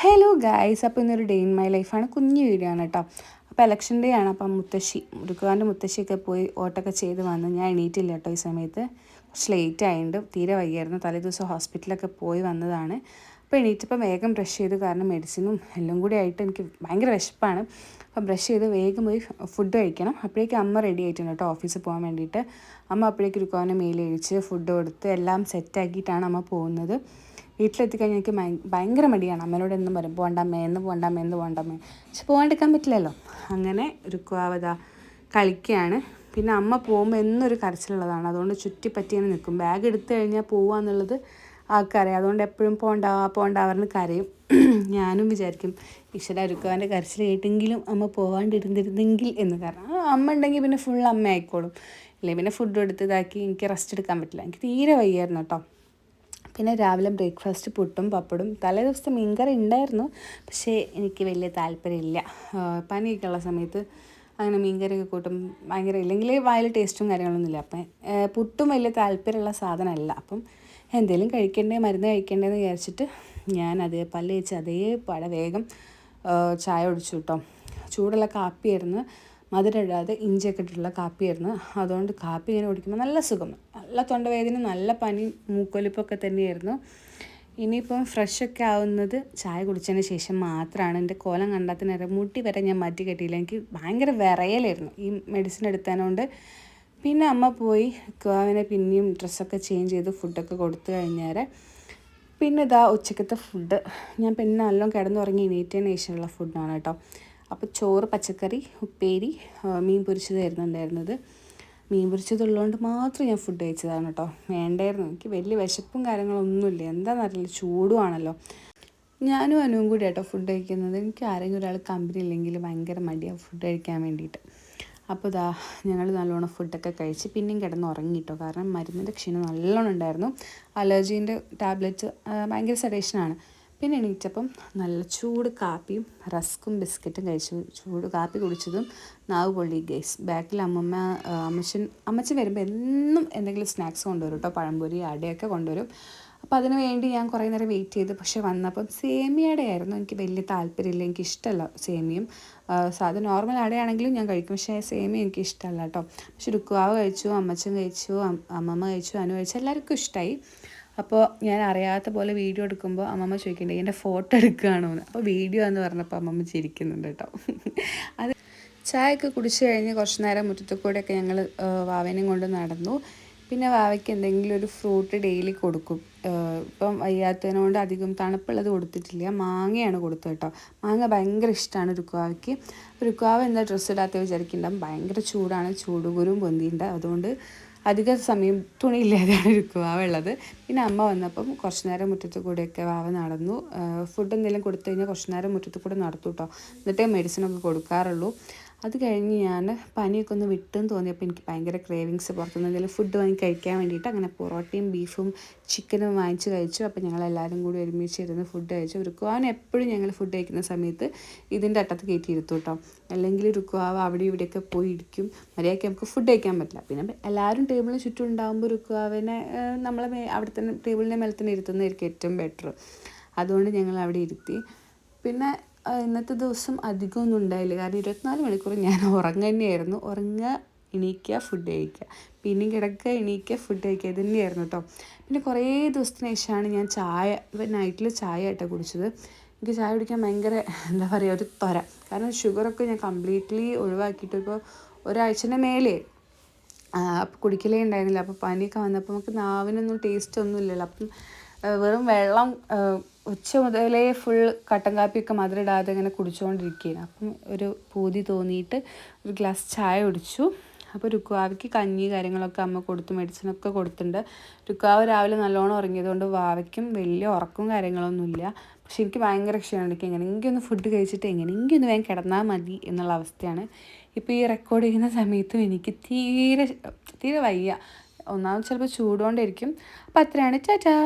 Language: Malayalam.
ഹലോ ഗായ്സ് അപ്പോൾ ഇന്നൊരു ഡേ ഇൻ മൈ ലൈഫാണ് കുഞ്ഞു വീഡിയോ ആണ് കേട്ടോ അപ്പോൾ ഇലക്ഷൻ ഡേ ആണ്. അപ്പം മുത്തശ്ശി മുരുക്കുകാരന്റെ മുത്തശ്ശിയൊക്കെ പോയി വോട്ടൊക്കെ ചെയ്ത് വന്ന് ഞാൻ എണീറ്റില്ല കേട്ടോ ഈ സമയത്ത്. കുറച്ച് ലേറ്റ് ആയിട്ടുണ്ട് തീരെ വയ്യായിരുന്നു തലേ ദിവസം ഹോസ്പിറ്റലൊക്കെ പോയി വന്നതാണ്. അപ്പോൾ എണീറ്റപ്പോൾ വേഗം ബ്രഷ് ചെയ്ത്. കാരണം മെഡിസിനും എല്ലാം കൂടി ആയിട്ട് എനിക്ക് ഭയങ്കര വിശപ്പാണ്. അപ്പോൾ ബ്രഷ് ചെയ്ത് വേഗം പോയി ഫുഡ് കഴിക്കണം. അപ്പോഴേക്കും അമ്മ റെഡി ആയിട്ടുണ്ട് കേട്ടോ ഓഫീസിൽ പോകാൻ വേണ്ടിയിട്ട്. അമ്മ അപ്പോഴേക്കും മെയിൽ മേലഴിച്ച് ഫുഡ് കൊടുത്ത് എല്ലാം സെറ്റാക്കിയിട്ടാണ് അമ്മ പോകുന്നത്. വീട്ടിലെത്തിക്കഴിഞ്ഞാൽ എനിക്ക് ഭയങ്കര മടിയാണ്. അമ്മയോട് എന്നും പറയും പോകണ്ടമ്മേ എന്ന് പോകണ്ടമ്മേ എന്ന് പോകണ്ടമ്മേ പക്ഷെ പോകാണ്ടിരിക്കാൻ പറ്റില്ലല്ലോ. അങ്ങനെ ഒരു കുവാവത കളിക്കുകയാണ്. പിന്നെ അമ്മ പോകുമ്പോൾ എന്നൊരു കരച്ചിലുള്ളതാണ്. അതുകൊണ്ട് ചുറ്റിപ്പറ്റി തന്നെ നിൽക്കും. ബാഗ് എടുത്തു കഴിഞ്ഞാൽ പോവുക എന്നുള്ളത് ആൾക്കറിയാം അതുകൊണ്ട് എപ്പോഴും പോണ്ട പോണ്ട പറഞ്ഞ് കരയും. ഞാനും വിചാരിക്കും ഈശ്വര അരുക്കുവാന്റെ കരച്ചിൽ കേട്ടെങ്കിലും അമ്മ പോവാണ്ടിരുന്നിരുന്നെങ്കിൽ എന്ന് കാരണം അമ്മ ഉണ്ടെങ്കിൽ പിന്നെ ഫുൾ അമ്മ ആയിക്കോളും. അല്ലെ പിന്നെ ഫുഡ് എടുത്ത് ഇതാക്കി എനിക്ക് റെസ്റ്റ് എടുക്കാൻ പറ്റില്ല. എനിക്ക് തീരെ വയ്യായിരുന്നു കേട്ടോ. പിന്നെ രാവിലെ ബ്രേക്ക്ഫാസ്റ്റ് പുട്ടും പപ്പടും. തലേ ദിവസത്തെ മീൻകറി ഉണ്ടായിരുന്നു. പക്ഷേ എനിക്ക് വലിയ താല്പര്യമില്ല. പനിയൊക്കെ ഉള്ള സമയത്ത് അങ്ങനെ മീൻകറിയൊക്കെ കൂട്ടും. ഭയങ്കര ഇല്ലെങ്കിൽ വായിൽ ടേസ്റ്റും കാര്യങ്ങളൊന്നുമില്ല. അപ്പം പുട്ടും വലിയ താല്പര്യമുള്ള സാധനമല്ല. അപ്പം എന്തെങ്കിലും കഴിക്കണ്ടേ മരുന്ന് കഴിക്കണ്ടേന്ന് വിചാരിച്ചിട്ട് ഞാൻ അതേ പല്ല് വെച്ച് അതേ പട വേഗം ചായ ഒടിച്ചു കേട്ടോ ചൂടുള്ള കാപ്പിയായിരുന്നു. മധുരം ഇടാതെ ഇഞ്ചിയൊക്കെ ഇട്ടിട്ടുള്ള കാപ്പിയായിരുന്നു. അതുകൊണ്ട് കാപ്പി ഇങ്ങനെ കുടിക്കുമ്പോൾ നല്ല സുഖം. നല്ല തൊണ്ടവേദന നല്ല പനി മൂക്കൊലിപ്പൊക്കെ തന്നെയായിരുന്നു. ഇനിയിപ്പം ഫ്രഷൊക്കെ ആവുന്നത് ചായ കുടിച്ചതിന് ശേഷം മാത്രമാണ് എന്റെ കോലം കണ്ടാത്തിന് മുട്ടി വരെ ഞാൻ മാറ്റി കെട്ടിയില്ല. എനിക്ക് ഭയങ്കര വിറയലായിരുന്നു ഈ മെഡിസിൻ എടുത്തതിനോണ്ട്. പിന്നെ അമ്മ പോയി കാവിനെ പിന്നെയും ഡ്രസ്സൊക്കെ ചേഞ്ച് ചെയ്ത് ഫുഡൊക്കെ കൊടുത്തു കഴിഞ്ഞാൽ പിന്നെ ഇതാ ഉച്ചക്കത്തെ ഫുഡ് ഞാൻ പിന്നെ നല്ലോണം കിടന്നുറങ്ങി എണീറ്റതിന് ശേഷമുള്ള ഫുഡാണ് കേട്ടോ. അപ്പോൾ ചോറ് പച്ചക്കറി ഉപ്പേരി മീൻ പൊരിച്ചതായിരുന്നു ഉണ്ടായിരുന്നത്. മീൻ പൊരിച്ചതുള്ളതുകൊണ്ട് മാത്രം ഞാൻ ഫുഡ് കഴിച്ചതാണ് കേട്ടോ. വേണ്ടായിരുന്നു. എനിക്ക് വലിയ വിശപ്പും കാര്യങ്ങളൊന്നുമില്ല. എന്താണെന്നറിയില്ല ചൂടുവാണല്ലോ. ഞാനും അനുവും കൂടി കേട്ടോ ഫുഡ് കഴിക്കുന്നത്. എനിക്ക് ആരെങ്കിലും ഒരാൾ കമ്പനി ഇല്ലെങ്കിൽ ഭയങ്കര മടിയാണ് ഫുഡ് കഴിക്കാൻ വേണ്ടിയിട്ട്. അപ്പോൾ ഇതാ ഞങ്ങൾ നല്ലോണം ഫുഡൊക്കെ കഴിച്ച് പിന്നെയും കിടന്ന് ഉറങ്ങി ഉറങ്ങിട്ടോ കാരണം മരുന്നിന്റെ ക്ഷീണം നല്ലോണം ഉണ്ടായിരുന്നു. അലർജീന്റെ ടാബ്ലറ്റ് ഭയങ്കര സഡേഷനാണ് പിന്നെ എണീറ്റപ്പം നല്ല ചൂട് കാപ്പിയും റസ്ക്കും ബിസ്ക്കറ്റും കഴിച്ചു ചൂട് കാപ്പി കുടിച്ചതും നാവ് പൊള്ളി ഗൈസ് ബാക്കിൽ അമ്മമ്മ അമ്മച്ചൻ അമ്മച്ചൻ വരുമ്പോൾ എന്നും എന്തെങ്കിലും സ്നാക്സ് കൊണ്ടുവരും കേട്ടോ പഴംപൊരി അടയൊക്കെ കൊണ്ടുവരും. അപ്പോൾ അതിന് വേണ്ടി ഞാൻ കുറേ നേരം വെയിറ്റ് ചെയ്തു പക്ഷേ വന്നപ്പം സേമിയയുടെ ആയിരുന്നു എനിക്ക് വലിയ താല്പര്യമില്ല. എനിക്ക് ഇഷ്ടമല്ല സേമിയം സാധാരണ നോർമൽ അടയാണെങ്കിലും ഞാൻ കഴിക്കും. പക്ഷേ സേമിയ എനിക്ക് ഇഷ്ടമല്ല കേട്ടോ പക്ഷെ രുക്കുവാവ് കഴിച്ചു അമ്മച്ചൻ കഴിച്ചു അമ്മമ്മ കഴിച്ചു അനു കഴിച്ചു. എല്ലാവർക്കും ഇഷ്ടമായി അപ്പോൾ ഞാൻ അറിയാത്ത പോലെ വീഡിയോ എടുക്കുമ്പോൾ അമ്മമ്മ ചോദിക്കുന്നുണ്ട് എന്റെ ഫോട്ടോ എടുക്കുകയാണോ എന്ന് അപ്പോൾ വീഡിയോ എന്ന് പറഞ്ഞപ്പോൾ അമ്മമ്മ ചിരിക്കുന്നുണ്ട് കേട്ടോ. അത് ചായയൊക്കെ കുടിച്ചു കഴിഞ്ഞ് കുറച്ച് നേരം മുറ്റത്തു കൂടെയൊക്കെ ഞങ്ങൾ വാവേനെയും കൊണ്ട് നടന്നു. പിന്നെ വാവയ്ക്ക് എന്തെങ്കിലും ഒരു ഫ്രൂട്ട് ഡെയിലി കൊടുക്കും. ഇപ്പം വയ്യാത്തതിനോണ്ട് അധികം തണുപ്പുള്ളത് കൊടുത്തിട്ടില്ല. മാങ്ങയാണ് കൊടുത്തത് കേട്ടോ. മാങ്ങ ഭയങ്കര ഇഷ്ടമാണ് രുക്കുവാവയ്ക്ക് രുക്കുവാവ് എന്താ ഡ്രസ്സ് ഇടാത്ത വിചാരിക്കുന്നുണ്ടാവും ഭയങ്കര ചൂടാണ്. ചൂടുകുരും പൊന്തിയുണ്ട്. അതുകൊണ്ട് അധിക സമയം തുണിയില്ലാതെയാണ് ഇരിക്കുക ഉള്ളത് പിന്നെ അമ്മ വന്നപ്പം കുറച്ച് നേരം മുറ്റത്ത് കൂടെയൊക്കെ വാവ നടന്നു. ഫുഡ് എന്തെങ്കിലും കൊടുത്തു കഴിഞ്ഞാൽ കുറച്ച് നേരം മുറ്റത്ത് കൂടെ നടത്തു കേട്ടോ എന്നിട്ടേ മെഡിസിനൊക്കെ കൊടുക്കാറുള്ളൂ. അത് കഴിഞ്ഞ് ഞാൻ പനിയൊക്കെ ഒന്ന് വിട്ടെന്ന് തോന്നിയപ്പോൾ എനിക്ക് ഭയങ്കര ക്രേവിങ്സ് പുറത്തുനിന്ന് എന്തെങ്കിലും ഫുഡ് വാങ്ങി കഴിക്കാൻ വേണ്ടിയിട്ട് അങ്ങനെ പൊറോട്ടയും ബീഫും ചിക്കനും വാങ്ങിച്ച് കഴിച്ചു. അപ്പോൾ ഞങ്ങൾ എല്ലാവരും കൂടി ഒരുമിച്ച് ഇരുന്ന് ഫുഡ് കഴിച്ചു. റുക്കുവാൻ എപ്പോഴും ഞങ്ങൾ ഫുഡ് കഴിക്കുന്ന സമയത്ത് ഇതിന്റെ അട്ടത്ത് കയറ്റിയിരുത്തു കേട്ടോ. അല്ലെങ്കിൽ റുക്കുവാവ് അവിടെ ഇവിടെയൊക്കെ പോയി ഇരിക്കും. മര്യാദയ്ക്ക് നമുക്ക് ഫുഡ് കഴിക്കാൻ പറ്റില്ല. പിന്നെ എല്ലാവരും ടേബിളിന് ചുറ്റും ഉണ്ടാകുമ്പോൾ റുക്കുവാവിനെ നമ്മളെ അവിടെ തന്നെ ടേബിളിന്റെ മേലെ തന്നെ ഇരുത്തുന്നതായിരിക്കും ഏറ്റവും ബെറ്റർ അതുകൊണ്ട് ഞങ്ങൾ അവിടെ ഇരുത്തി. പിന്നെ ഇന്നത്തെ ദിവസം അധികമൊന്നും ഉണ്ടായില്ല. കാരണം ഇരുപത്തിനാല് മണിക്കൂർ ഞാൻ ഉറങ്ങുക തന്നെയായിരുന്നു. ഉറങ്ങുക എണീക്കുക ഫുഡ് കഴിക്കുക പിന്നെ കിടക്കുക എണീക്കുക ഫുഡ് കഴിക്കുക ഇത് തന്നെയായിരുന്നു കേട്ടോ പിന്നെ കുറേ ദിവസത്തിന് ശേഷമാണ് ഞാൻ ചായ ഇപ്പം നൈറ്റിൽ ചായ ആയിട്ടോ കുടിച്ചത്. എനിക്ക് ചായ കുടിക്കാൻ ഭയങ്കര എന്താ പറയുക ഒരു ത്വര. കാരണം ഷുഗറൊക്കെ ഞാൻ കംപ്ലീറ്റ്ലി ഒഴിവാക്കിയിട്ട് ഇപ്പോൾ ഒരാഴ്ചന്റെ മേലെ അപ്പോൾ കുടിക്കലേ ഉണ്ടായിരുന്നില്ല. അപ്പോൾ പനിയൊക്കെ വന്നപ്പോൾ നമുക്ക് നാവിനൊന്നും ടേസ്റ്റ് ഒന്നും ഇല്ലല്ലോ അപ്പം വെറും വെള്ളം ഉച്ച മുതലേ ഫുൾ കട്ടൻ കാപ്പിയൊക്കെ മധുരം ഇടാതെ ഇങ്ങനെ കുടിച്ചുകൊണ്ടിരിക്കുകയാണ് അപ്പം ഒരു പൂതി തോന്നിയിട്ട് ഒരു ഗ്ലാസ് ചായ കുടിച്ചു. അപ്പോൾ രുക്കുവാവയ്ക്ക് കഞ്ഞി കാര്യങ്ങളൊക്കെ അമ്മ കൊടുത്തു മെഡിസിനൊക്കെ കൊടുത്തിട്ടുണ്ട്. രുക്കാവ് രാവിലെ നല്ലോണം ഉറങ്ങിയതുകൊണ്ട് വാവയ്ക്കും വലിയ ഉറക്കവും കാര്യങ്ങളൊന്നുമില്ല. പക്ഷെ എനിക്ക് ഭയങ്കര ക്ഷീണമാണ്. എനിക്ക് എങ്ങനെയെങ്കിലും ഒന്ന് ഫുഡ് കഴിച്ചിട്ട് എങ്ങനെയെങ്കിലും ഒന്ന് വേഗം കിടന്നാൽ മതി എന്നുള്ള അവസ്ഥയാണ്. ഇപ്പോൾ ഈ റെക്കോർഡ് ചെയ്യുന്ന സമയത്തും എനിക്ക് തീരെ തീരെ വയ്യ. ഒന്നാമത് ചിലപ്പോൾ ചൂടുകൊണ്ടിരിക്കും അപ്പോൾ അത്രയാണ്. ടാറ്റാ.